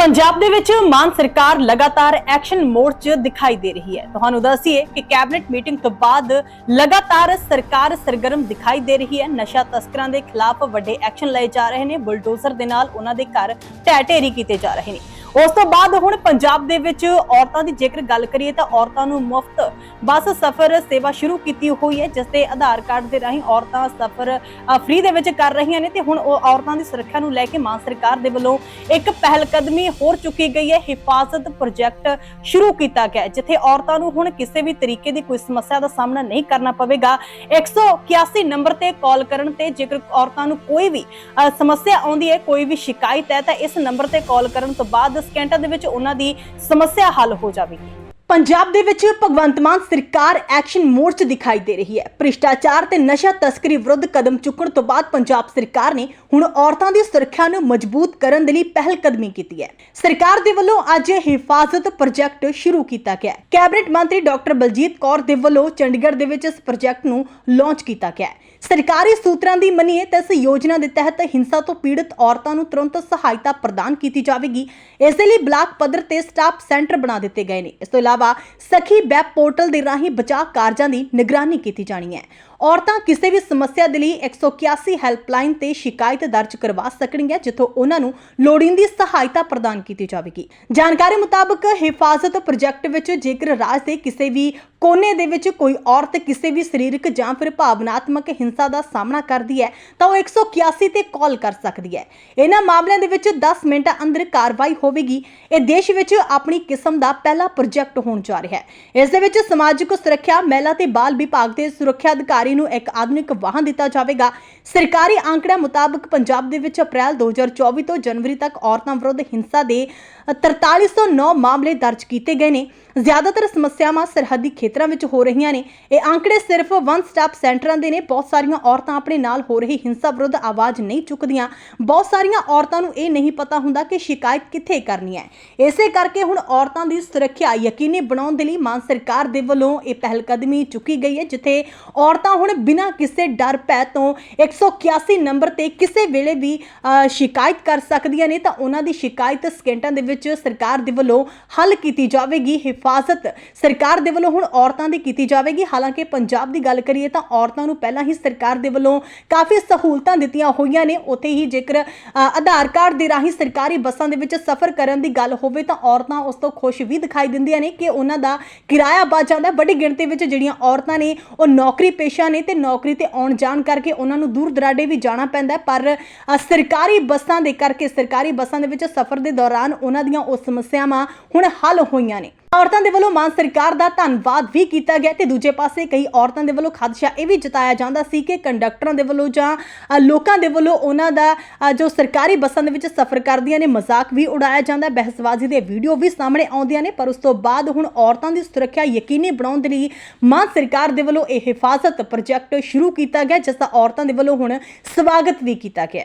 ਪੰਜਾਬ ਦੇ ਵਿੱਚ ਮਾਨ ਸਰਕਾਰ ਲਗਾਤਾਰ ਐਕਸ਼ਨ ਮੋਡ 'ਚ ਦਿਖਾਈ ਦੇ ਰਹੀ ਹੈ। ਤੁਹਾਨੂੰ ਦੱਸੀਏ ਕਿ ਕੈਬਨਿਟ ਮੀਟਿੰਗ ਤੋਂ ਬਾਅਦ ਲਗਾਤਾਰ ਸਰਕਾਰ ਸਰਗਰਮ ਦਿਖਾਈ ਦੇ ਰਹੀ ਹੈ। ਨਸ਼ਾ ਤਸਕਰਾਂ ਦੇ ਖਿਲਾਫ ਵੱਡੇ ਐਕਸ਼ਨ ਲਏ ਜਾ ਰਹੇ ਨੇ। ਬੁਲਡੋਜ਼ਰ ਦੇ ਨਾਲ ਉਹਨਾਂ ਦੇ ਘਰ ਢਹਿ ਢੇਰੀ ਕੀਤੇ ਜਾ ਰਹੇ ਨੇ। ਉਸ ਤੋਂ ਬਾਅਦ ਹੁਣ ਪੰਜਾਬ ਦੇ ਵਿੱਚ ਔਰਤਾਂ ਦੀ ਜੇਕਰ ਗੱਲ ਕਰੀਏ ਤਾਂ ਔਰਤਾਂ ਨੂੰ ਮੁਫਤ ਬੱਸ ਸਫ਼ਰ ਸੇਵਾ ਸ਼ੁਰੂ ਕੀਤੀ ਹੋਈ ਹੈ, ਜਿਸ ਤੇ ਆਧਾਰ ਕਾਰਡ ਦੇ ਰਾਹੀਂ ਔਰਤਾਂ ਸਫ਼ਰ ਫ੍ਰੀ ਦੇ ਵਿੱਚ ਕਰ ਰਹੀਆਂ ਨੇ ਤੇ ਹੁਣ ਉਹ ਔਰਤਾਂ ਦੀ ਸੁਰੱਖਿਆ ਨੂੰ ਲੈ ਕੇ ਮਾਨ ਸਰਕਾਰ ਦੇ ਵੱਲੋਂ ਇੱਕ ਪਹਿਲ ਕਦਮੀ ਹੋਰ ਚੁੱਕੀ ਗਈ ਹੈ, ਹਿਫਾਜ਼ਤ ਪ੍ਰੋਜੈਕਟ ਸ਼ੁਰੂ ਕੀਤਾ ਗਿਆ ਜਿੱਥੇ ਔਰਤਾਂ ਨੂੰ ਹੁਣ ਕਿਸੇ ਵੀ ਤਰੀਕੇ ਦੀ ਕੋਈ ਸਮੱਸਿਆ ਦਾ ਸਾਹਮਣਾ ਨਹੀਂ ਕਰਨਾ ਪਵੇਗਾ। 181 ਨੰਬਰ ਤੇ ਕਾਲ ਕਰਨ ਤੇ ਜੇਕਰ ਔਰਤਾਂ ਨੂੰ ਕੋਈ ਵੀ ਸਮੱਸਿਆ ਆਉਂਦੀ ਹੈ, ਕੋਈ ਵੀ ਸ਼ਿਕਾਇਤ ਹੈ, ਤਾਂ ਇਸ ਨੰਬਰ ਤੇ ਕਾਲ ਕਰਨ ਤੋਂ ਬਾਅਦ ਸਕਿੰਟਾਂ ਦੇ ਵਿੱਚ ਉਹਨਾਂ ਦੀ ਸਮੱਸਿਆ ਹੱਲ ਹੋ ਜਾਵੇਗੀ। ਪੰਜਾਬ ਦੇ ਵਿੱਚ ਭਗਵੰਤ ਮਾਨ ਸਰਕਾਰ ਐਕਸ਼ਨ ਮੋਡ 'ਚ ਦਿਖਾਈ ਦੇ ਰਹੀ ਹੈ। ਭ੍ਰਿਸ਼ਟਾਚਾਰ ਤੇ ਨਸ਼ਾ ਤਸਕਰੀ ਵਿਰੁੱਧ ਕਦਮ ਚੁੱਕਣ ਤੋਂ ਬਾਅਦ ਪੰਜਾਬ ਸਰਕਾਰ ਨੇ ਹੁਣ ਔਰਤਾਂ ਦੀ ਸੁਰੱਖਿਆ ਨੂੰ ਮਜ਼ਬੂਤ ਕਰਨ ਦੇ ਲਈ ਪਹਿਲ ਕਦਮੀ ਕੀਤੀ ਹੈ। ਸਰਕਾਰ ਦੇ ਵੱਲੋਂ ਅੱਜ ਹਿਫਾਜ਼ਤ ਪ੍ਰੋਜੈਕਟ ਸ਼ੁਰੂ ਕੀਤਾ ਗਿਆ ਹੈ। ਕੈਬਨਿਟ ਮੰਤਰੀ ਡਾਕਟਰ ਬਲਜੀਤ ਕੌਰ ਦੇ ਵੱਲੋਂ ਚੰਡੀਗੜ੍ਹ ਦੇ ਵਿੱਚ ਇਸ ਪ੍ਰੋਜੈਕਟ ਨੂੰ ਲਾਂਚ ਕੀਤਾ ਗਿਆ ਹੈ। ਸਰਕਾਰੀ ਸੂਤਰਾਂ ਦੀ ਮੰਨੀਏ ਤਾਂ ਇਸ ਯੋਜਨਾ ਦੇ ਤਹਿਤ ਹਿੰਸਾ ਤੋਂ ਪੀੜਤ ਔਰਤਾਂ ਨੂੰ ਤੁਰੰਤ ਸਹਾਇਤਾ ਪ੍ਰਦਾਨ ਕੀਤੀ ਜਾਵੇਗੀ। ਇਸ ਦੇ ਲਈ ਬਲਾਕ ਪੱਧਰ ਤੇ ਸਟਾਫ ਸੈਂਟਰ ਬਣਾ ਦਿੱਤੇ ਗਏ ਨੇ। ਇਸ ਤੋਂ ਇਲਾਵਾ ਸਖੀ ਵੈਬ ਪੋਰਟਲ ਦੇ ਰਾਹੀਂ ਬਚਾਅ ਕਾਰਜਾਂ ਦੀ ਨਿਗਰਾਨੀ ਕੀਤੀ ਜਾਣੀ ਹੈ। ਔਰਤਾਂ ਕਿਸੇ ਵੀ ਸਮੱਸਿਆ ਦੇ ਲਈ 181 ਹੈਲਪਲਾਈਨ ਤੇ ਸ਼ਿਕਾਇਤ ਦਰਜ ਕਰਵਾ ਸਕਣਗੀਆਂ, ਜਿੱਥੋਂ ਉਹਨਾਂ ਨੂੰ ਲੋੜੀਂਦੀ ਸਹਾਇਤਾ ਪ੍ਰਦਾਨ ਕੀਤੀ ਜਾਵੇਗੀ। ਜਾਣਕਾਰੀ ਮੁਤਾਬਕ ਹਿਫਾਜ਼ਤ ਪ੍ਰੋਜੈਕਟ ਵਿੱਚ ਜੇਕਰ ਰਾਜ ਦੇ ਕਿਸੇ ਵੀ ਕੋਨੇ ਦੇ ਵਿੱਚ ਕੋਈ ਔਰਤ ਕਿਸੇ ਵੀ ਸਰੀਰਕ ਜਾਂ ਫਿਰ ਭਾਵਨਾਤਮਕ ਹਿੰਸਾ ਦਾ ਸਾਹਮਣਾ ਕਰਦੀ ਹੈ, ਤਾਂ ਉਹ 181 ਤੇ ਕਾਲ ਕਰ ਸਕਦੀ ਹੈ। ਇਹਨਾਂ ਮਾਮਲਿਆਂ ਦੇ ਵਿੱਚ 10 ਮਿੰਟਾਂ ਅੰਦਰ ਕਾਰਵਾਈ ਹੋਵੇਗੀ। ਇਹ ਦੇਸ਼ ਵਿੱਚ ਆਪਣੀ ਕਿਸਮ ਦਾ ਪਹਿਲਾ ਪ੍ਰੋਜੈਕਟ ਹੋਣ ਜਾ ਰਿਹਾ ਹੈ। ਇਸ ਦੇ ਵਿੱਚ ਸਮਾਜਿਕ ਸੁਰੱਖਿਆ, ਮਹਿਲਾ ਤੇ ਬਾਲ ਵਿਭਾਗ ਦੇ ਸੁਰੱਖਿਆ ਅਧਿਕਾਰੀ ਨੂੰ ਇੱਕ ਆਧੁਨਿਕ ਵਾਹਨ ਦਿੱਤਾ ਜਾਵੇਗਾ। ਸਰਕਾਰੀ ਅੰਕੜਿਆਂ ਮੁਤਾਬਕ ਪੰਜਾਬ ਦੇ ਵਿੱਚ ਅਪ੍ਰੈਲ 2024 ਤੋਂ ਜਨਵਰੀ ਤੱਕ ਔਰਤਾਂ ਵਿਰੁੱਧ ਹਿੰਸਾ ਦੇ 4309 ਮਾਮਲੇ ਦਰਜ ਕੀਤੇ ਗਏ ਨੇ। ਜ਼ਿਆਦਾਤਰ ਸਮੱਸਿਆਵਾਂ ਸਰਹੱਦੀ ਖੇਤਰਾਂ ਵਿੱਚ ਹੋ ਰਹੀਆਂ ਨੇ। ਇਹ ਅੰਕੜੇ ਸਿਰਫ ਵਨ ਸਟਾਪ ਸੈਂਟਰਾਂ ਦੇ ਨੇ। ਬਹੁਤ ਸਾਰੀਆਂ ਔਰਤਾਂ ਆਪਣੇ ਨਾਲ ਹੋ ਰਹੀ ਹਿੰਸਾ ਵਿਰੁੱਧ ਆਵਾਜ਼ ਨਹੀਂ ਚੁੱਕਦੀਆਂ। ਬਹੁਤ ਸਾਰੀਆਂ ਔਰਤਾਂ ਨੂੰ ਇਹ ਨਹੀਂ ਪਤਾ ਹੁੰਦਾ ਕਿ ਸ਼ਿਕਾਇਤ ਕਿੱਥੇ ਕਰਨੀ ਹੈ। ਇਸੇ ਕਰਕੇ ਹੁਣ ਔਰਤਾਂ ਦੀ ਸੁਰੱਖਿਆ ਯਕੀਨੀ ਬਣਾਉਣ ਦੇ ਲਈ ਮਾਨ ਸਰਕਾਰ ਦੇ ਵੱਲੋਂ ਇਹ ਪਹਿਲਕਦਮੀ ਚੁੱਕੀ ਗਈ ਹੈ, ਜਿੱਥੇ ਔਰਤਾਂ ਹੁਣ ਬਿਨਾਂ ਕਿਸੇ ਡਰ, ਭੈ ਤੋਂ 181 ਨੰਬਰ ਤੇ ਕਿਸੇ ਵੇਲੇ ਵੀ ਸ਼ਿਕਾਇਤ ਕਰ ਸਕਦੀਆਂ ਨੇ, ਤਾਂ ਉਹਨਾਂ ਦੀ ਸ਼ਿਕਾਇਤ ਸਕਿੰਟਾਂ ਦੇ ਵਿੱਚ ਸਰਕਾਰ ਦੇ ਵੱਲੋਂ ਹੱਲ ਕੀਤੀ ਜਾਵੇਗੀ, ਹਿਫਾਜ਼ਤ ਸਰਕਾਰ ਦੇ ਵੱਲੋਂ ਹੁਣ ਔਰਤਾਂ ਦੀ ਕੀਤੀ ਜਾਵੇਗੀ। ਹਾਲਾਂਕਿ ਪੰਜਾਬ ਦੀ ਗੱਲ ਕਰੀਏ ਤਾਂ ਔਰਤਾਂ ਨੂੰ ਪਹਿਲਾਂ ਹੀ ਸਰਕਾਰ ਦੇ ਵੱਲੋਂ ਕਾਫੀ ਸਹੂਲਤਾਂ ਦਿੱਤੀਆਂ ਹੋਈਆਂ ਨੇ। ਉੱਥੇ ਹੀ ਜੇਕਰ ਆਧਾਰ ਕਾਰਡ ਦੇ ਰਾਹੀਂ ਸਰਕਾਰੀ ਬੱਸਾਂ ਦੇ ਵਿੱਚ ਸਫ਼ਰ ਕਰਨ ਦੀ ਗੱਲ ਹੋਵੇ ਤਾਂ ਔਰਤਾਂ ਉਸ ਤੋਂ ਖੁਸ਼ ਵੀ ਦਿਖਾਈ ਦਿੰਦੀਆਂ ਨੇ ਕਿ ਉਹਨਾਂ ਦਾ ਕਿਰਾਇਆ ਬਚ ਜਾਂਦਾ। ਵੱਡੀ ਗਿਣਤੀ ਵਿੱਚ ਜਿਹੜੀਆਂ ਔਰਤਾਂ ਨੇ ਉਹ ਨੌਕਰੀ ਪੇਸ਼ਾ ਨੇ ਤੇ ਨੌਕਰੀ ਤੇ ਆਉਣ ਜਾਣ ਕਰਕੇ ਉਹਨਾਂ ਨੂੰ ਦੂਰ ਦਰਾਡੇ ਵੀ ਜਾਣਾ ਪੈਂਦਾ ਪਰ ਸਰਕਾਰੀ ਬੱਸਾਂ ਦੇ ਕਰਕੇ, ਸਰਕਾਰੀ ਬੱਸਾਂ ਦੇ ਵਿੱਚ ਸਫ਼ਰ ਦੇ ਦੌਰਾਨ ਉਹਨਾਂ ਦੀਆਂ ਉਹ ਸਮੱਸਿਆਵਾਂ ਹੁਣ ਹੱਲ ਹੋਈਆਂ ਨੇ। ਔਰਤਾਂ ਦੇ ਵੱਲੋਂ ਮਾਨ ਸਰਕਾਰ ਦਾ ਧੰਨਵਾਦ ਵੀ ਕੀਤਾ ਗਿਆ ਤੇ ਦੂਜੇ ਪਾਸੇ ਕਈ ਔਰਤਾਂ ਦੇ ਵੱਲੋਂ ਖਦਸ਼ਾ ਇਹ ਵੀ ਜਤਾਇਆ ਜਾਂਦਾ ਸੀ ਕਿ ਕੰਡਕਟਰਾਂ ਦੇ ਵੱਲੋਂ ਜਾਂ ਲੋਕਾਂ ਦੇ ਵੱਲੋਂ ਉਹਨਾਂ ਦਾ ਜੋ ਸਰਕਾਰੀ ਬੱਸਾਂ ਦੇ ਵਿੱਚ ਸਫ਼ਰ ਕਰਦੀਆਂ ਨੇ, ਮਜ਼ਾਕ ਵੀ ਉਡਾਇਆ ਜਾਂਦਾ, ਬਹਿਸਬਾਜ਼ੀ ਦੇ ਵੀਡੀਓ ਵੀ ਸਾਹਮਣੇ ਆਉਂਦੀਆਂ ਨੇ, ਪਰ ਉਸ ਤੋਂ ਬਾਅਦ ਹੁਣ ਔਰਤਾਂ ਦੀ ਸੁਰੱਖਿਆ ਯਕੀਨੀ ਬਣਾਉਣ ਦੇ ਲਈ ਮਾਨ ਸਰਕਾਰ ਦੇ ਵੱਲੋਂ ਇਹ ਹਿਫਾਜ਼ਤ ਪ੍ਰੋਜੈਕਟ ਸ਼ੁਰੂ ਕੀਤਾ ਗਿਆ, ਜਿਸ ਦਾ ਔਰਤਾਂ ਦੇ ਵੱਲੋਂ ਹੁਣ ਸਵਾਗਤ ਵੀ ਕੀਤਾ ਗਿਆ।